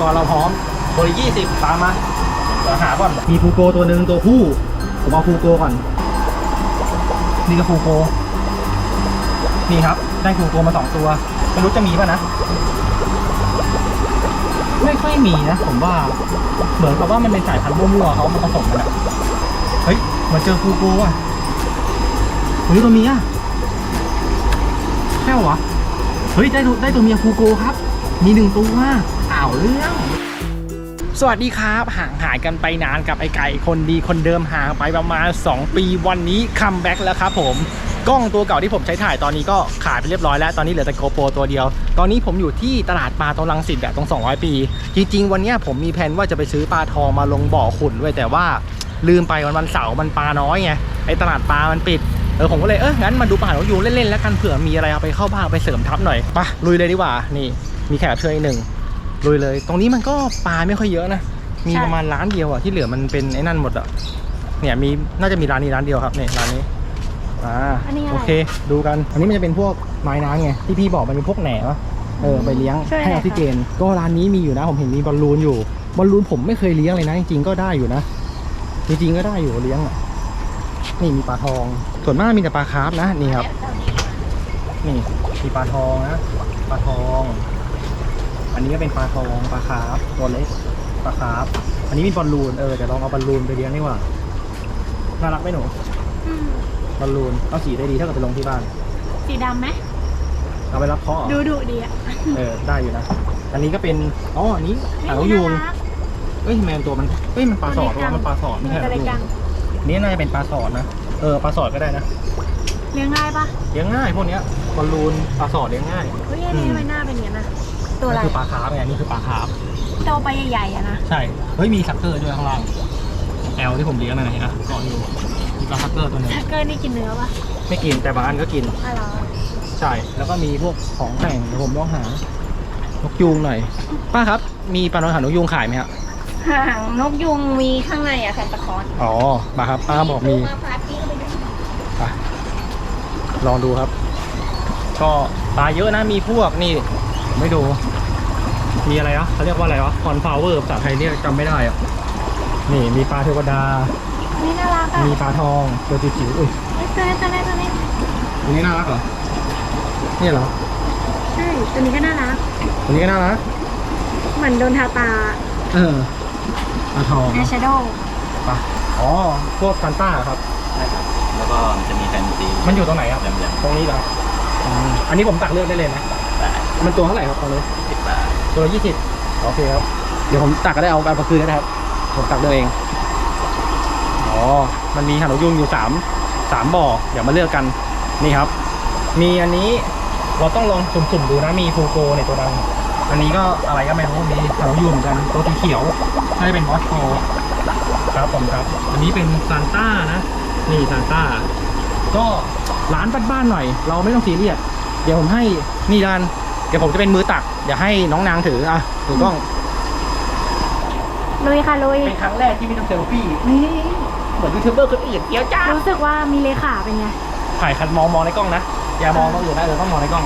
กรณ์เราพร้อมตัวละยี่สิบตามมาเดี๋ยวหาก่อนมีฟูโกตัวหนึ่งตัวผู้ผมเอาฟูโกก่อน นี่ก็ฟูโกนี่ครับ ได้ฟูโกมาสองตัวไม่รู้จะมีป่ะนะ ไม่ค่อยมีนะผมว่า เหมือนกับว่ามันเป็นสายพันธุ์มั่วๆเขามาผสมกันอะเฮ้ยมาเจอฟูโกอะเฮ้ยตัวเมียใช่วะเฮ้ยได้ได้ตัวเมียฟูโกครับ มีหนึ่งตัว อ้าเรื่อง สวัสดีครับ ห่างหายกันไปนานกับไอ้ไก่คนดีคนเดิมห่างไปประมาณ 2 ปีวันนี้คัมแบ็กแล้วครับผมกล้องตัวเก่าที่ผมใช้ถ่ายตอนนี้ก็ขายไปเรียบร้อยแล้ว ตอนนี้เหลือแต่โกโปรตัวเดียว ตอนนี้ผมอยู่ที่ตลาดปลาตรงลังสิตแบบตรง 200 ปี จริง ๆ วันนี้ผมมีแผนว่าจะไปซื้อปลาทองมาลงบ่อขุนด้วยแต่ว่าลืมไปวันวันเสาร์มันปลาน้อยไงไอ้ตลาดปลามันปิดเออผมก็เลยเอองั้นมาดูปลาหางนกยูเล่นๆแล้วกันเผื่อมีอะไรเอาไปเข้าบ้านไปเสริมทัพหน่อยปะลุยเลยดีกว่านี่มีแขกเชิญอีกหนึ่ง ลุยเลย ตรงนี้มันก็ปลาไม่ค่อยเยอะนะ มีใช่ ประมาณร้านเดียวอะที่เหลือมันเป็นไอ้นั่นหมดอะเนี่ยมีน่าจะมีร้านนี้ร้านเดียวครับเนี่ยร้านนี้ อ่าอันนี้อะไร โอเค ดูกัน อันนี้มันจะเป็นพวกไม้น้ำไงที่พี่บอกมันเป็นพวกแหนวะเออไปเลี้ยงช่วยให้อหน่ออยกซิเจน ก็ร้านนี้มีอยู่นะ ผมเห็นมีบอลลูนอยู่บอลลูนผมไม่เคยเลี้ยงเลยนะจริงๆก็ได้อยู่นะจริงๆก็ได้อยู่เลี้ยงอะนี่มีปลาทอง ส่วนมากมีแต่ปลาคาร์ฟนะนี่ครับ นี่มีปลาทองนะปลาทอง อันนี้ก็เป็นปลาทองปลาคาร์ฟตัวเล็กปลาคาร์ฟอันนี้มีบอลลูนเออเดี๋ยวลองเอาบอลลูนไปเลี้ยงดีกว่าน่ารักไหมหนูอืมบอลลูนเอาสีได้ดีถ้าเกิดไปลงที่บ้าน สีดำไหมเอาไปรับเคาะเหรอดูดุดีอะเออได้อยู่นะ อันนี้ก็เป็นอ๋ออันนี้หางนกยูงน่ารักเอ้ยแมนตัวมันเอ้ยมันปลาสอดตัวเล็กจังว่ามันปลาสอดไม่ใช่หตัวรอเล็กจังอันนี้น่าจะเป็นปลาสอดนะเออปลาสอดก็ได้นะเลี้ยงง่ายปะเลี้ยงง่ายพวกเนี้ยบอลลูนปลาสอดเลี้ยงง่ายเฮ้ยอันนี้อืมทำไมหน้าเป็นอย่างนั้นนะ ตัวอะไร นั่นคือปลาคาร์ฟไงนี่คือปลาคาร์ฟโตไปใหญ่ๆอะนะ ใช่ เฮ้ยมีซักเกอร์ด้วยข้างล่างแอลที่ผมเลี้ยงนั่นนะเห็นปะเกาะอยู่มีปลาซักเกอร์ตัวหนึงแฮกเกอร์นี่กินเนื้อปะไม่กินแต่บางอันก็กินอะไรอใช่ แล้วก็มีพวกของแต่งเดี๋ยวผมต้องหานกยูงหน่อย ป้าครับ มีปลาน้อยหางนกยูงขายไหมครับหางนกยุงมีข้างในอะแซนตาคลอสอ๋อมาครับ ป้าบอกมี มาพาร์ตี้ก็ไปดูไปลองดูครับ ก็ปลาเยอะนะมีพวกนี่ผม ไม่ดู มีอะไรอะเขาเรียกว่าอะไรวะคอนฟลาวเวอร์ภาษาไทยเรียกจำไม่ได้อะ นี่มีปลาเทวดา นี่น่ารักอะมีปลาทองตัวจิ๋วๆอุ้ยเฮ้ยตัวนี้ตัวนี้ตัวนี้ตัวนี้น่ารักเหรอนี่เหรอใช่ตัวนี้ก็น่ารักตัวนี้ก็น่ารักเหมือนโดนทาตาเออปลาทองแอชโดว์ปลาอ๋อพวกซันต้าครับ นะครับ แล้วก็มันจะมีแฟนซีมันอยู่ตรงไหนครับแหลมตรงนี้เหรออืมอันนี้ผมตักเลือกได้เลยนะๆได้ มันตัวเท่าไหร่ครับตรงนี้สิบบาทตัวละยี่สิบโอเคครับ เดี๋ยวผมตักก็ได้เอาไปคืนก็ได้ครับ ผมตักเลือกเอง อ๋อ มันมีหางนกยุงอยู่สามสามบ่อ เดี๋ยวมาเลือกกัน นี่ครับ มีอันนี้เราต้องลองสุ่มๆดูนะ มีฟูโกเนี่ยตัวนั้นอันนี้ก็อะไรก็ไม่รู้ มีหางนกยุงเหมือนกัน ตัวสีเขียวน่าจะเป็นมอสโกครับผมครับ อันนี้เป็นซานต้านะ นี่ซานต้า ก็ร้านบ้านๆหน่อย เราไม่ต้องซีเรียส เดี๋ยวผมให้นี่ด้าน เดี๋ยวผมจะเป็นมือตัก เดี๋ยวให้น้องนางถืออะถือกล้องลุยค่ะลุย เป็นครั้งแรกที่ไม่ต้องเซลฟี่นี่เหมือนยูทูบเบอร์คนอื่นเดียวจ้ารู้สึกว่ามีเลขาเป็นไงถ่ายคันมองมองในกล้องนะ อย่ามองตรงอื่นนะเออต้องมองในกล้อง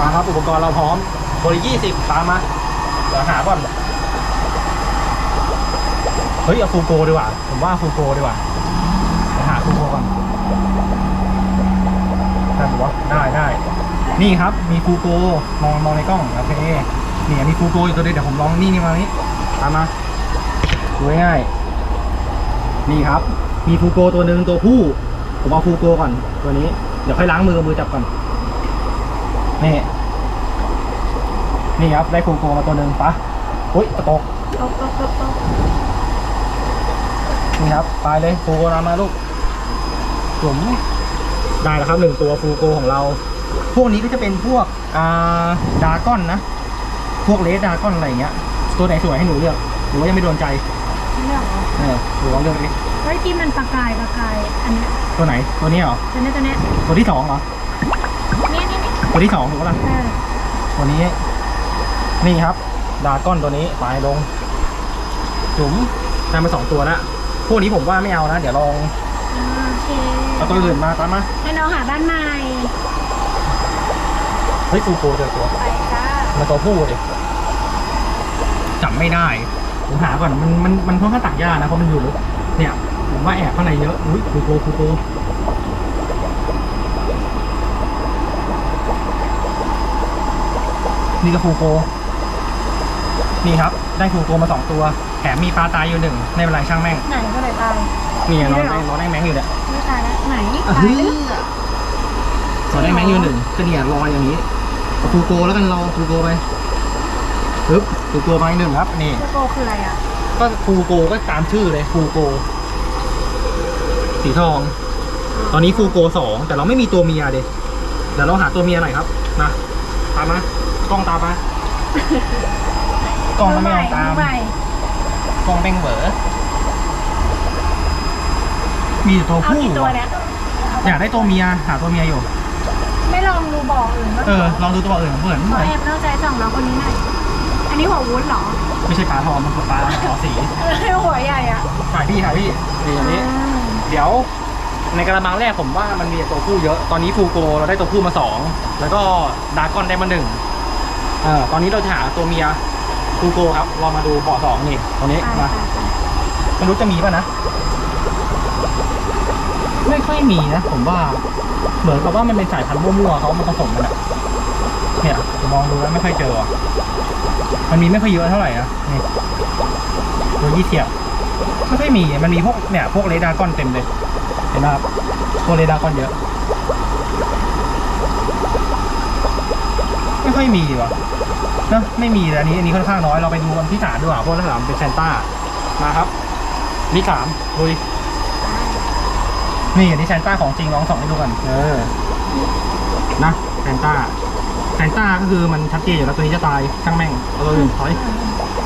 มาครับอุปกรณ์เราพร้อมบริยี่สิบตามมาเดี๋ยวหาก่อนเฮ้ยเอาฟูโกดีกว่า ผมว่าฟูโกดีกว่าเดี๋ยวหาฟูโกก่อนได้ปะวะได้ได้ นี่ครับมีฟูโกมองมองในกล้องโอเคนี่มีฟูโกอยู่ตัวเดียวเดี๋ยวผมลองนี่นี่มานี่ตามมาดูง่ายนี่ครับ มีฟูโกตัวหนึ่งตัวผู้ผมเอาฟูโกก่อนตัวนี้เดี๋ยวค่อยล้างมือมือจับก่อนนี่นี่ครับได้ฟูโกมาตัวหนึ่งปะอุ้ยตกตบตบตบตบนี่ครับไปเลยฟูโกนำมาลูกผมได้แล้วครับหนึ่งตัวฟูโกของเรา พวกนี้ก็จะเป็นพวกอ่าดากอนนะ พวกเลสดากอนอะไรอย่างเงี้ย ตัวไหนสวยให้หนูเลือก หรือว่ายังไม่โดนใจเรื่องเหรอเออหนูลองเลือกดิเฮ้ยที่มันประกายประกายอันเนี้ยตัวไหน ตัวนี้เหรอ ตัวเนี้ยตัวเนี้ยตัวที่สองเหรอ เนี่ยเนี่ยเนี่ยตัวที่สองถูกปะล่ะ เออตัวนี้ นี่ครับ ดากอนตัวนี้ไปลง จุ๋มได้มาสองตัวแล้ว พวกนี้ผมว่าไม่เอานะ เดี๋ยวลองอ่าโอเคเอาตัวอื่นมาตามมาให้น้องหาบ้านใหม่ เฮ้ยฟูโกเจอตัวไปจ้ามาตัวผู้ดิำไม่ได้ ผมหาก่อนมันมันมันค่อนข้างตักยากนะเพราะมันอยู่ลึกเนี่ย ผมว่าแอบข้างในเยอะอุ้ยคูโกคูโกนี่ก็คูโกนี่ครับ ได้คูโกมาสองตัวแถมมีปลาตายอยู่หนึ่งไม่เป็นไรช่างแม่งไหนก็ไหนตาย นี่ไงนอนไม่ได้ได้หรอนอนได้แมงอยู่เนี่ยไม่ตายแล้วไหนอะตายเฮ้ยแล้วนอนได้แมงอยู่หนึ่งก็เนี่ยลอยอย่างนี้ เอาคูโกแล้วกันเราคูโกไปปึ๊บคูโกมาอีกหนึ่งครับ นี่โกคืออะไรอะ ก็ฟูโกก็ตามชื่อเลยฟูโก สีทอง ตอนนี้ฟูโกสองแต่เราไม่มีตัวเมียเด็เดี๋ยวเราหาตัวเมียหน่อยครับมาตามมากล้องตามมากล้องก็ไม่ยอมตามใหม่กล้องเบ่งเหวอมีแต่ตัวเอาผู้กี่ตัวเนี่ยอยากได้ตัวเมียหาตัวเมียอยู่ไม่ ลองดูบ่ออื่นบ้างเออลองดูตัวอื่นเหมือนขเหอมือนแอบเล่าใจสองน้องคนนี้หน่อย อันนี้หัววุ้นเหรอ ไม่ใช่ปลาทองมันคือปลาทอสีเออหัวใหญ่อะถ่ายพี่ถ่ายพี่นี่อย่างนี้อืมเดี๋ยว ในกระมังแรกผมว่ามันมีตัวผู้เยอะ ตอนนี้ฟูโกเราได้ตัวผู้มาสองแล้วก็ดากอนได้มาหนึ่งเออตอนนี้เราจะหาตัวเมียฟูโกครับลองมาดูบ่อสองนี่ตรงนี้ไปมาไปไปไม่รู้จะมีป่ะนะ ไม่ค่อยมีนะ ผมว่า เหมือนกับว่ามันเป็นสายพันธุ์มั่วๆเขามาผสมกันอะเนี่ยมองดูแล้วไม่ค่อยเจอ มันมีไม่ค่อยเยอะเท่าไหร่นะนี่ตัวยี่เสียบไม่ค่อยมีมันมีพวกเนี่ยพวกเรดาร์ก้อนเต็มเลยเห็นไหมครับพวกเรดาร์ก้อนเยอะ ไม่ค่อยมีว่ะเนอะไม่มีเลยอันนี้อันนี้ค่อนข้างน้อยเราไปดูวันที่สามดีกว่าเพราะว่าที่สามเป็นแซนต้ามาครับนี่สามลุย นี่อันนี้แซนต้าของจริงลองส่องให้ดูกันเออนะแซนต้าแซนต้าก็คือมันชัดเจนอยู่แล้วตัวนี้จะตายช่างแม่งเอาตัวอื่นถอย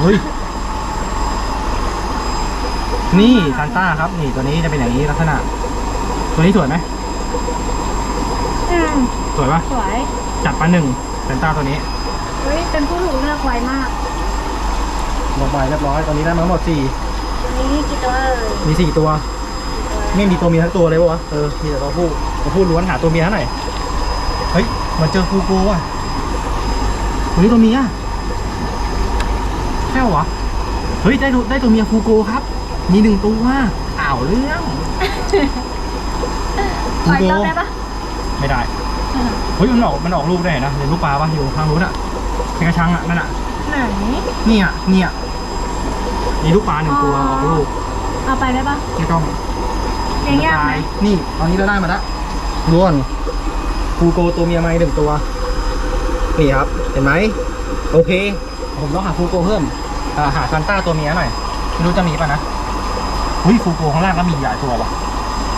เฮ้ยนี่ซานต้าครับนี่ตัวนี้จะเป็นอย่างนี้ลักษณะ ตัวนี้สวยไหมอืมสวยปะสวยจัดมาหนึ่งแซนต้าตัวนี้เฮ้ยเป็นผู้ถูกเลือกไวมากลงไปเรียบร้อยตัวนี้ได้มาทั้งหมดสี่อันนี้กี่ตัวเอ่ยมีสี่ตัว ไม่มีตัวเมียทั้งตัวเลยวะเออ มีแต่ตัวผู้ตัวผู้ล้วนหาตัวเมียเท่าไหร่อยเฮ้ยเหมันเจอฟูโกว่ะตัวนี้ตัวเมียแค่วะเฮ้ยได้ตัวได้ตัวเมียฟูโกครับ มีหนึ่งตัวอ้าวเรื่องปล่อยตัวได้ปะไม่ได้เฮ้ยมันออกมันออกลูกได้นะเห็นลูกปลาปะอยู่ทางนู้นอะเป็นกระชังอะนั่นอะไหนเนี่ยเนี่ยมีลูกปลาหนึ่งตัวอ๋อออกลูกเอาไปได้ปะไม่ต้องเลี้ยงยากไหมนี่ตอนนี้เราได้มาแล้วล้วนฟูโกตัวเมียมาอีกหนึ่งตัว นี่ครับ เห็นไหม โอเค ผมต้องหาฟูโกเพิ่มหาซันต้าตัวเมียหน่อยไม่รู้จะมีป่ะนะอุ้ยฟูโกข้างล่างก็มีหลายตัวว่ะ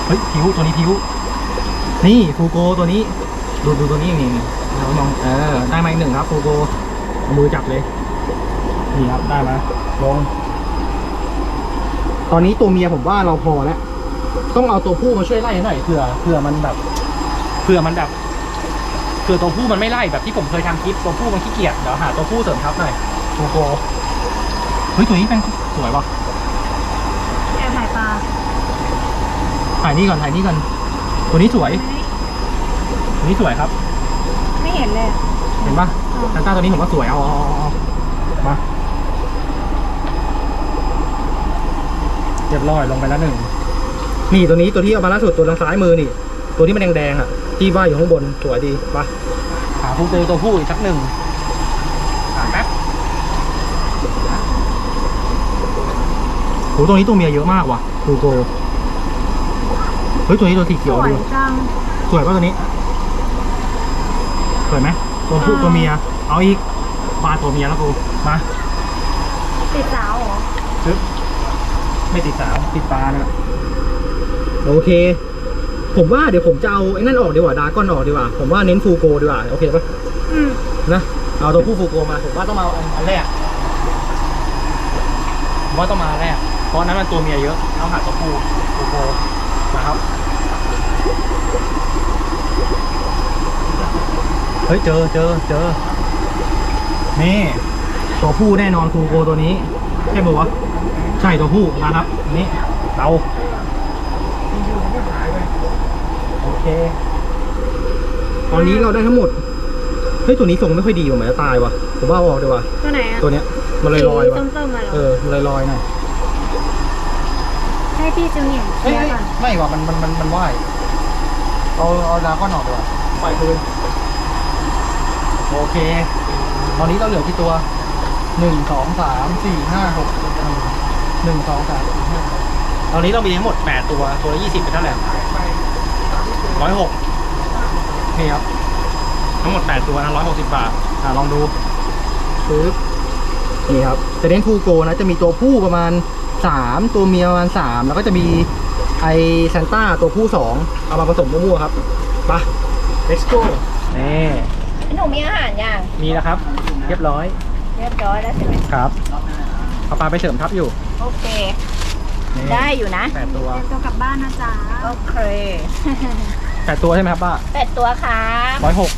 เฮ้ยผิวตัวนี้ผิว นี่ฟูโกตัวนี้ ดูดูตัวนี้นี่นี่เรามองเออได้มาอีกหนึ่งครับฟูโกมือจับเลย นี่ครับได้มาลงตอนนี้ตัวเมียผมว่าเราพอแล้ว ต้องเอาตัวผู้มาช่วยไล่หน่อยเผื่อเผื่อมันแบบเผื่อมันแบบเผื่อตัวผู้มันไม่ไล่แบบที่ผมเคยทำคลิปตัวผู้มันขี้เกียจเดี๋ยวหาตัวผู้เสริมทับหน่อยโกโกเฮ้ยตัวนี้เป็นสวยว่ะแอบถ่ายปลาถ่ายนี่ก่อนถ่ายนี่ก่อนตัวนี้สวยตัวนี้สวยครับ ไม่เห็นเลยอะเห็นปะอ๋อซันต้าตัวนี้ผมว่าสวยเอาเอาเอาเอามาเรียบร้อยลงไปแล้วหนึ่ง นี่ตัวนี้ตัวที่เอามาล่าสุดตัวทางซ้ายมือนี่ ตัวที่มันแดงๆอะ ที่ว่าอยู่ข้างบนสวยดีไปหาผู้โกตัวผู้อีกสักหนึ่งหาแป๊บโหตัวนี้ตัวเมียเยอะมากว่ะผู้โกเฮ้ยตัวนี้ตัวสีสเขียววยดูจังสวยป่ะตัวนี้สวยไหมตัวผู้อ่าตัวเมีย เอาอีกปลาตัวเมียแล้วกูมาติดสาวเหรอซึบไม่ติดสาวติดปลานะ โอเค ผมว่าเดี๋ยวผมจะเอาไอ้นั่นออกดีกว่าดากอนออกดีกว่า ผมว่าเน้นฟูโกดีกว่า โอเคปะอืมนะเอาตัวผู้ฟูโกมา ผมว่าต้องมาเอาอันอันแรกผมว่าต้องมาอันแรก เพราะอันนั้นมันตัวเมียเยอะ เอาหาตัวผู้ฟูโกนะครับ เฮ้ยเจอเจอเจอ นี่ ตัวผู้แน่นอนฟูโกตัวนี้ ใช่ปะวะ ใช่ตัวผู้นะครับอันนี้เตา โอเค ตอนนี้เราได้ทั้งหมด เฮ้ย ตัวนี้ทรงไม่ค่อยดีว่ะเหมือนจะตายว่ะผมว่าเอาออกดีกว่า ตัวไหนอะตัวเนี้ย มันลอยลอยๆว่ะต้มๆมาเหรเอออ มันลอยลอยๆหน่อยให้พี่จูเนียร์เคเฮ้ยลียร์ก่อนไม่ว่ะ มันมันมันมันว่ายเอาเอาดราก้อนออกดีกว่าปล่อยคืนโอเค ตอนนี้เราเหลือกี่ตัวหนึ่งสองสามสี่ห้าหกหนึ่งสองสามสี่ห้าหกตอนนี้เรามีทั้งหมดแปดตัว ตัวละยี่สิบเป็นเท่าไหร่ ร้อยหกนี่ครับ ทั้งหมดแปดตัวนะร้อยหกสิบบาท อ่าลองดูปึ๊บนี่ครับจะเน้นฟูโกนะจะมีตัวผู้ประมาณสามตัวเมียประมาณสามแล้วก็จะมีไอซานต้าตัวผู้สองเอามาผสมมั่วๆครับไป let's go นี่หนูมีอาหารยังมีแล้วครับ เรียบร้อยเรียบร้อยแล้วใช่ไหมครับเอาปลาไปเสริมทับอยู่โอเค นี่ได้อยู่นะแปดตัว เตรียมตัวกลับบ้านนะจ๊ะ โอเค แปดตัวใช่ไหมครับป้าเป็ดตัวครับร้อยหก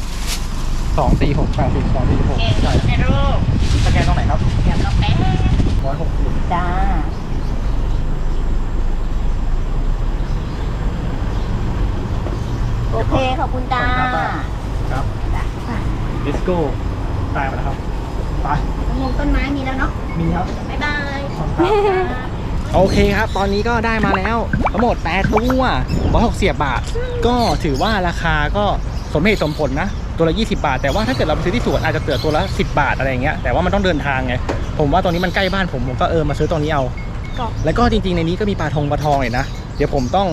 สองสี่หกแปดสิบสองสี่หกเก่งในรูปสแกนตรงไหนครับเดี๋ยวเราแป๊บร้อยหกสิบจ้าโอเค ขอบคุณจ้าครับ let's go ตายไปแล้วครับไปต้นมงต้นไม้มีแล้วเนาะมีครับบ๊ายบาย โอเคครับ ตอนนี้ก็ได้มาแล้วทั้งหมด8ตัว160บาท ก็ถือว่าราคาก็สมเหตุสมผลนะ ตัวละ 20 บาท แต่ว่าถ้าเกิดเราไปซื้อที่สวนอาจจะเตือตัวละ 10 บาทอะไรอย่างเงี้ย แต่ว่ามันต้องเดินทางไง ผมว่าตรงนี้มันใกล้บ้านผม ผมก็เออมาซื้อตรงนี้เอาก็แล้วก็จริงๆ ในนี้ก็มีปลาทงปลาทองเลยนะ เดี๋ยวผมต้อง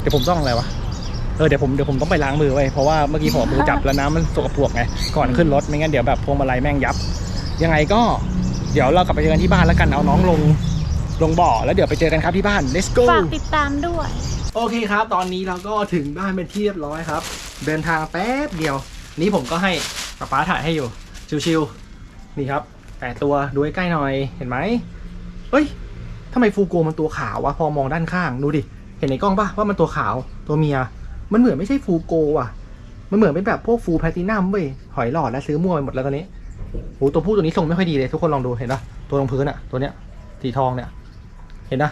เดี๋ยวผมต้องอะไรวะ เออเดี๋ยวผมเดี๋ยวผมต้องไปล้างมือไว้เพราะว่าเมื่อกี้ผมเอามือจับแล้วน้ำมันสกปรกไง ก่อนขึ้นรถไม่งั้นเดี๋ยวแบบพวงมาลัยแม่งยับ ยังไงก็ เดี๋ยวเรากลับไปเจอกันที่บ้านแล้วกันเอาน้องลงลงบ่อแล้วเดี๋ยวไปเจอกันครับที่บ้าน let's go ฝากติดตามด้วย โอเคครับ ตอนนี้เราก็ถึงบ้านเป็นที่เรียบร้อยครับ เดินทางแป๊บเดียว นี้ผมก็ให้ป๊าป๊าถ่ายให้อยู่ ชิวๆนี่ครับแปดตัวดูใกล้ๆหน่อยเห็นไหมเฮ้ยทำไมฟูโกมันตัวขาววะพอมองด้านข้างดูดิเห็นในกล้องปะว่ามันตัวขาวตัวเมีย มันเหมือนไม่ใช่ฟูโกว่ะ มันเหมือนเป็นแบบพวกฟูแพลตินัมเว้ยหอยหลอดแล้วซื้อมั่วไปหมดแล้วตอนนี้ โหตัวผู้ตัวนี้ทรงไม่ค่อยดีเลยทุกคนลองดูเห็นปะตัวตรงพื้นอะตัวเนี้ยสีทองเนี่ย เห็นนะ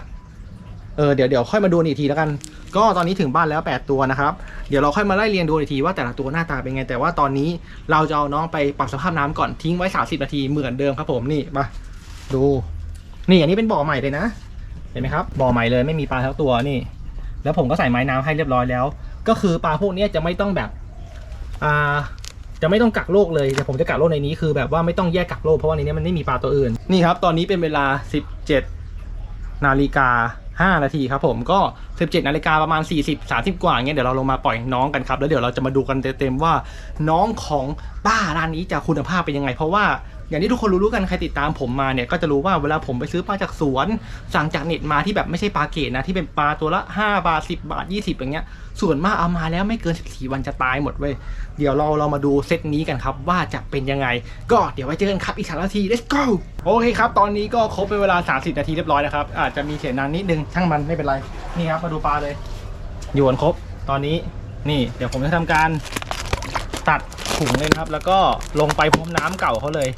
เออเดี๋ยวเดี๋ยวค่อยมาดูอีกทีแล้วกัน ก็ตอนนี้ถึงบ้านแล้ว 8 ตัวนะครับ เดี๋ยวเราค่อยมาไล่เรียงดูอีกทีว่าแต่ละตัวหน้าตาเป็นไง แต่ว่าตอนนี้เราจะเอาน้องไปปรับสภาพน้ำก่อนทิ้งไว้ 30 นาทีเหมือนเดิมครับผมนี่มาดู นี่อันนี้เป็นบ่อใหม่เลยนะ เห็นไหมครับบ่อใหม่เลยไม่มีปลาทั้งตัวนี่ แล้วผมก็ใส่ไม้น้ำให้เรียบร้อยแล้ว ก็คือปลาพวกนี้จะไม่ต้องแบบอ่า จะไม่ต้องกักโรคเลยแต่ผมจะกักโรคในนี้คือแบบว่าไม่ต้องแยกกักโรคเพราะว่าในนี้มันไม่มีปลาตัวอื่นนี่ครับ ตอนนี้เป็นเวลา 17 นาฬิกา 5 นาทีครับผมก็ 17 นาฬิกาประมาณ 40 30 กว่าเงี้ยเดี๋ยวเราลงมาปล่อยน้องกันครับ แล้วเดี๋ยวเราจะมาดูกันเต็มๆว่าน้องของป้าร้านนี้จะคุณภาพเป็นยังไง เพราะว่า อย่างที่ทุกคนรู้ๆกันใครติดตามผมมาเนี่ยก็จะรู้ว่าเวลาผมไปซื้อปลาจากสวน สั่งจากเน็ตมาที่แบบไม่ใช่ปลาเกตนะที่เป็นปลาตัวละ 5 บาท 10 บาท 20 อย่างเงี้ยส่วนมากเอามาแล้วไม่เกิน 14 วันจะตายหมดเว้ยเดี๋ยวเราเรามาดูเซตนี้กันครับว่าจะเป็นยังไง ก็เดี๋ยวไว้เจอกันครับอีกสามนาที let's go โอเคครับตอนนี้ก็ครบเป็นเวลา 30 นาทีเรียบร้อยนะครับอาจจะมีเสียงดังนิดนึงช่างมันไม่เป็นไรนี่ครับมาดูปลาเลยอยู่กันครบตอนนี้นี่ เดี๋ยวผมจะทำการตัดถุงเลยนะครับ แล้วก็ลงไปพรมน้ำเก่าเขาเลย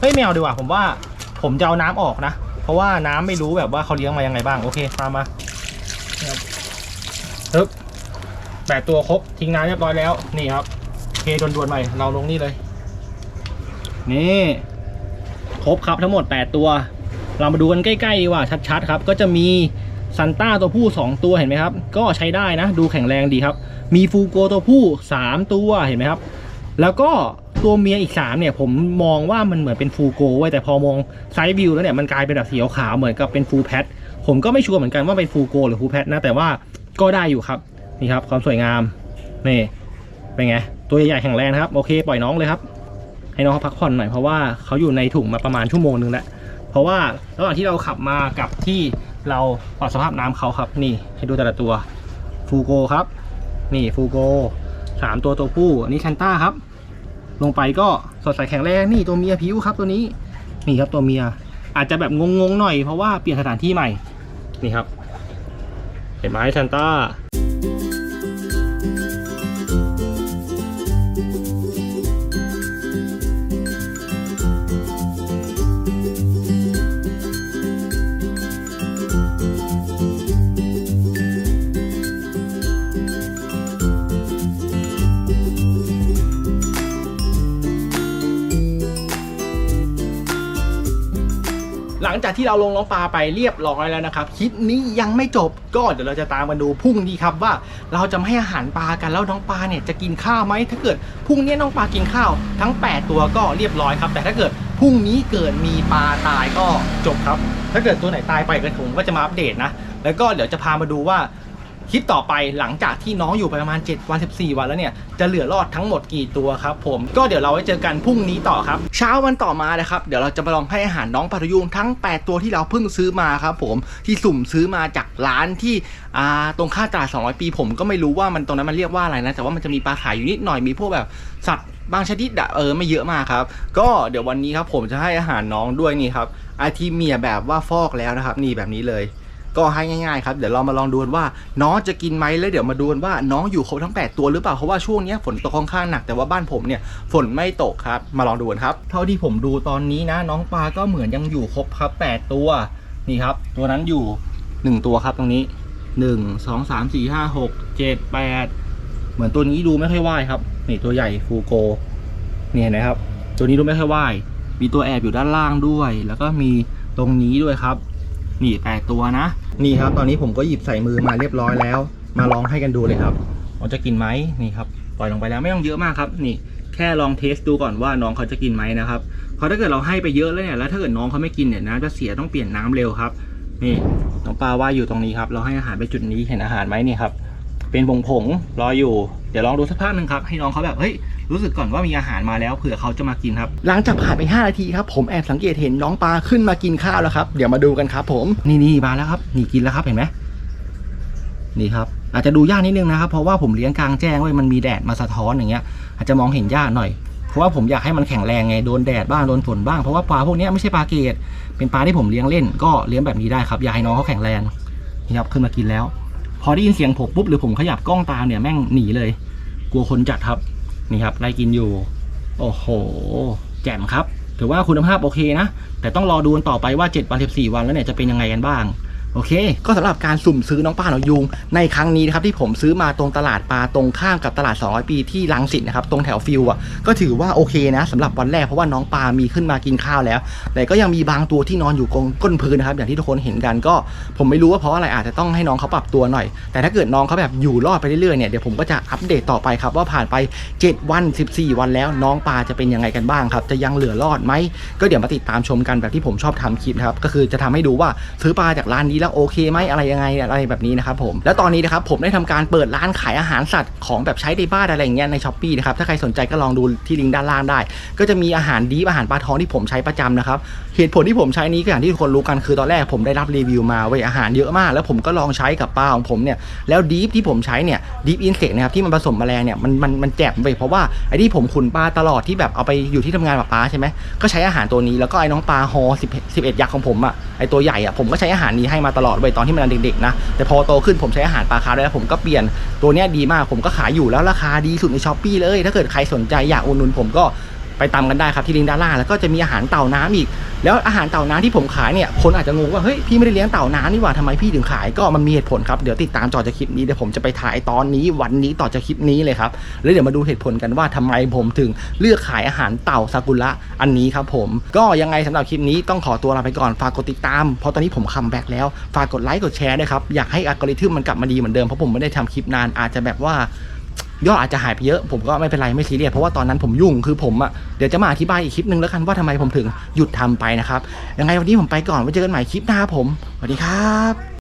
เฮ้ยไม่เอาดีกว่าผมว่าผมจะเอาน้ำออกนะ เพราะว่าน้ำไม่รู้แบบว่าเขาเลี้ยงมายังไงบ้างโอเคตามมาครับปึ๊บแปดตัวครบทิ้งน้ำเรียบร้อยแล้วนี่ครับเทด่วนๆใหม่เราลงนี่เลย นี่ครบครับทั้งหมด 8 ตัว เรามาดูกันใกล้ๆดีกว่าชัดๆครับก็จะมีซันต้าตัวผู้ 2 ตัวเห็นไหมครับ ก็ใช้ได้นะ ดูแข็งแรงดีครับ มีฟูโกตัวผู้ 3 ตัวเห็นไหมครับ แล้วก็ ตัวเมียอีก3เนี่ยผมมองว่ามันเหมือนเป็นฟูโกไว้แต่พอมองไซส์วิวแล้วเนี่ยมันกลายเป็นแบบสีขาวเหมือนกับเป็นฟูแพทผมก็ไม่ชัวร์เหมือนกันว่าเป็นฟูโกหรือฟูแพทนะแต่ว่าก็ได้อยู่ครับนี่ครับความสวยงามนี่เป็นไงตัวใหญ่ๆแข็งแรงครับโอเคปล่อยน้องเลยครับให้น้องเขาพักผ่อนหน่อยเพราะว่าเขาอยู่ในถุงมาประมาณชั่วโมงนึงแล้วเพราะว่าระหว่างที่เราขับมากับที่เราปรับสภาพน้ำเขาครับ นี่ให้ดูแต่ละตัวฟูโกครับ นี่ฟูโกสามตัวตัวผู้อันนี้ชันต้าครับ ลงไปก็สดใสแข็งแรงนี่ตัวเมียผิวครับตัวนี้นี่ครับตัวเมียอาจจะแบบงงๆหน่อยเพราะว่าเปลี่ยนสถานที่ใหม่นี่ครับเห็นไหมชันต้า ลังจากที่เราลงน้องปลาไปเรียบร้อยแล้วนะครับคลิปนี้ยังไม่จบก็เดี๋ยวเราจะตามมาดูพรุ่งนี้ครับว่าเราจะไม่ให้อาหารปลากันแล้วน้องปลาเนี่ยจะกินข้าวไหมถ้าเกิดพรุ่งนี้น้องปลากินข้าวทั้ง 8 ตัวก็เรียบร้อยครับ แต่ถ้าเกิดพรุ่งนี้เกิดมีปลาตายก็จบครับ ถ้าเกิดตัวไหนตายไปก็ผมก็จะมาอัปเดตนะแล้วก็เดี๋ยวจะพามาดูว่า คลิปต่อไปหลังจากที่น้องอยู่ไปประมาณ 7 วัน 14 วันแล้วเนี่ย จะเหลือรอดทั้งหมดกี่ตัวครับผม ก็เดี๋ยวเราไว้เจอกันพรุ่งนี้ต่อครับ เช้าวันต่อมานะครับ เดี๋ยวเราจะมาลองให้อาหารน้องปลาทยุงทั้ง 8 ตัวที่เราเพิ่งซื้อมาครับผม ที่สุ่มซื้อมาจากร้านที่ตรงข้าตลาด 200 ปี ผมก็ไม่รู้ว่ามันตรงนั้นมันเรียกว่าอะไรนะ แต่ว่ามันจะมีปลาขายอยู่นิดหน่อย มีพวกแบบสัตว์บางชนิดเออไม่เยอะมากครับ ก็เดี๋ยววันนี้ครับผมจะให้อาหารน้องด้วยนี่ครับอาทีเมียแบบว่าฟอกแล้วนะครับ นี่แบบนี้เลย ก็ให้ง่ายๆครับเดี๋ยวเรามาลองดูกันว่า น้องจะกินไหมแล้วเดี๋ยวมาดูกันว่าน้องอยู่ครบทั้ง 8 ตัวหรือเปล่าเพราะว่าช่วงนี้ฝนตกค่อนข้างหนักแต่ว่าบ้านผมเนี่ยฝนไม่ตกครับมาลองดูกันครับ เท่าที่ผมดูตอนนี้นะ น้องปลาก็เหมือนยังอยู่ครบครับ8ตัวนี่ครับ ตัวนั้นอยู่ 1 ตัวครับตรงนี้ 1 2 3 4 5 6 7 8 เหมือนตัวนี้ดูไม่ค่อยว่ายครับนี่ตัวใหญ่ฟูโกนี่เห็นไหมครับ ตัวนี้ดูไม่ค่อยว่ายมีตัวแอบอยู่ด้านล่างด้วย แล้วก็มีตรงนี้ด้วยครับ นี่แปดตัวนะ นี่ครับ ตอนนี้ผมก็หยิบใส่มือมาเรียบร้อยแล้ว มาลองให้กันดูเลยครับว่าจะกินไหมนี่ครับปล่อยลงไปแล้วไม่ต้องเยอะมากครับ นี่แค่ลองเทสดูก่อนว่าน้องเขาจะกินไหมนะครับเพราะถ้าเกิดเราให้ไปเยอะแล้วเนี่ยแล้วถ้าเกิดน้องเขาไม่กินเนี่ยน้ำจะเสียต้องเปลี่ยนน้ำเร็วครับนี่น้องปลาว่ายอยู่ตรงนี้ครับ เราให้อาหารไปจุดนี้เห็นอาหารไหมนี่ครับ เป็นผงผงๆรออยู่ เดี๋ยวลองดูสักพักหนึ่งครับให้น้องเขาแบบเฮ้ยรู้สึกก่อนว่ามีอาหารมาแล้วเผื่อเขาจะมากินครับ หลังจากผ่านไป 5 นาทีครับผมแอบสังเกตเห็นน้องปลาขึ้นมากินข้าวแล้วครับ เดี๋ยวมาดูกันครับ ผมนี่นี่มาแล้วครับนี่กินแล้วครับเห็นไหมนี่ครับอาจจะดูยากนิดนึงนะครับเพราะว่าผมเลี้ยงกลางแจ้งไว้ยมันมีแดดมาสะท้อนอย่างเงี้ย อาจจะมองเห็นยากหน่อยเพราะว่าผมอยากให้มันแข็งแรงไงโดนแดดบ้างโดนฝนบ้างเพราะว่าปลาพวกเนี้ยไม่ใช่ปลาเกตเป็นปลาที่ผมเลี้ยงเล่น ก็เลี้ยงแบบนี้ได้ครับอยากให้น้องเขาแข็งแรงนี่ครับขึ้นมากินแล้ว พอได้ยินเสียงผมปุ๊บหรือผมขยับกล้องตามเนี่ยแม่งหนีเลย กลัวคนจัดครับนี่ครับไล่กินอยู่ โอ้โห แจ่มครับ ถือว่าคุณภาพโอเคนะ แต่ต้องรอดูกันต่อไปว่า7วัน14วันแล้วเนี่ยจะเป็นยังไงกันบ้าง โอเค ก็สำหรับการสุ่มซื้อน้องปลาหนอยุงในครั้งนี้นะครับที่ผมซื้อมาตรงตลาดปลาตรงข้ามกับตลาด 200 ปีที่ลังสิตนะครับตรงแถวฟิวอะก็ถือว่าโอเคนะสำหรับวันแรกเพราะว่าน้องปลามีขึ้นมากินข้าวแล้ว แต่ก็ยังมีบางตัวที่นอนอยู่กงก้นพื้นนะครับอย่างที่ทุกคนเห็นกันก็ ผมไม่รู้ว่าเพราะอะไรอาจจะต้องให้น้องเขาปรับตัวหน่อย แต่ถ้าเกิดน้องเขาแบบอยู่รอดไปเรื่อยๆเนี่ยเดี๋ยวผมก็จะอัปเดตต่อไปครับว่าผ่านไป 7 วัน 14 วันแล้ว น้องปลาจะเป็นยังไงกันบ้างครับจะยังเหลือรอดไหมก็เดี๋ยวมาติดตามชมกันแบบที่ผมชอบทำคลิปนะครับก็คือจะทำให้ดูว่าซื้อปลาจากร้านนี้แล้วโอเคไหมอะไรยังไงอะไรแบบนี้นะครับผมแล้วตอนนี้นะครับผมได้ทำการเปิดร้านขายอาหารสัตว์ของแบบใช้ในบ้านอะไรอย่างเงี้ยในช้อปปีนะครับถ้าใครสนใจก็ลองดูที่ลิงก์ด้านล่างได้ ก็จะมีอาหารดีอาหารปลาทองที่ผมใช้ประจำนะครับเหตุผลที่ผมใช้นี้ก็อย่างที่ทุกคนรู้กันคือตอนแรกผมได้รับรีวิวมาว้ยอาหารเยอะมาก แล้วผมก็ลองใช้กับปลาของผมเนี่ยแล้วดีฟที่ผมใช้เนี่ยดีฟอินเสกนะครับที่มันผสมแมลงเนี่ยมันมันมันแจ่มไปเพราะว่าไอ้ที่ผมขุนปลาตลอดที่แบบเอาไปอยู่ที่ทำงานปลาใช่ไหมก็ใช้อาหารตัวนี้แล้วก็ไอ้น้องปลาฮอ10 11ยักษ์ของผมอะไอ้ตัวใหญ่อะผมก็ใช้อาหารนี้ให้มาตลอดเว้ยตอนที่มันเด็กๆนะแต่พอโตขึ้นผมใช้อาหารปลาคาร์ฟได้แล้วผมก็เปลี่ยนตัวเนี้ยดีมากผมก็ขายอยู่แล้วราคาดีสุดในช้อปปีเลย ถ้าเกิดใครสนใจอยากอุดหนุนผมก็ ไปตามกันได้ครับที่ลิงก์ด้านล่างแล้วก็จะมีอาหารเต่าน้ำอีก แล้วอาหารเต่าน้ำที่ผมขายเนี่ยคนอาจจะงงว่าเฮ้ยพี่ไม่ได้เลี้ยงเต่าน้ำนี่หว่าทำไมพี่ถึงขายก็มันมีเหตุผลครับเดี๋ยวติดตามต่อจากคลิปนี้เดี๋ยวผมจะไปถ่ายตอนนี้วันนี้ต่อจากคลิปนี้เลยครับแล้วเดี๋ยวมาดูเหตุผลกันว่าทำไมผมถึงเลือกขายอาหารเต่าซากุระอันนี้ครับผมก็ยังไงสำหรับคลิปนี้ต้องขอตัวลาไปก่อนฝากกดติดตามเพราะตอนนี้ผมคัมแบ็กแล้วฝากกดไลค์กดแชร์ด้วยครับอยากให้อัลกอริทึมมันกลับมาดีเหมือนเดิมเพราะผมไม่ได้ทำคลิปนานอาจจะแบบว่า ยอดอาจจะหายไปเยอะผมก็ไม่เป็นไรไม่ซีเรียสเพราะว่าตอนนั้นผมยุ่งคือผมอะ่ะเดี๋ยวจะมาอธิบายอีกคลิปนึงแล้วกันว่าทำไมผมถึงหยุดทำไปนะครับยังไงวันนี้ผมไปก่อนไว้เจอกันใหม่คลิปหน้าผมสวัสดีครับ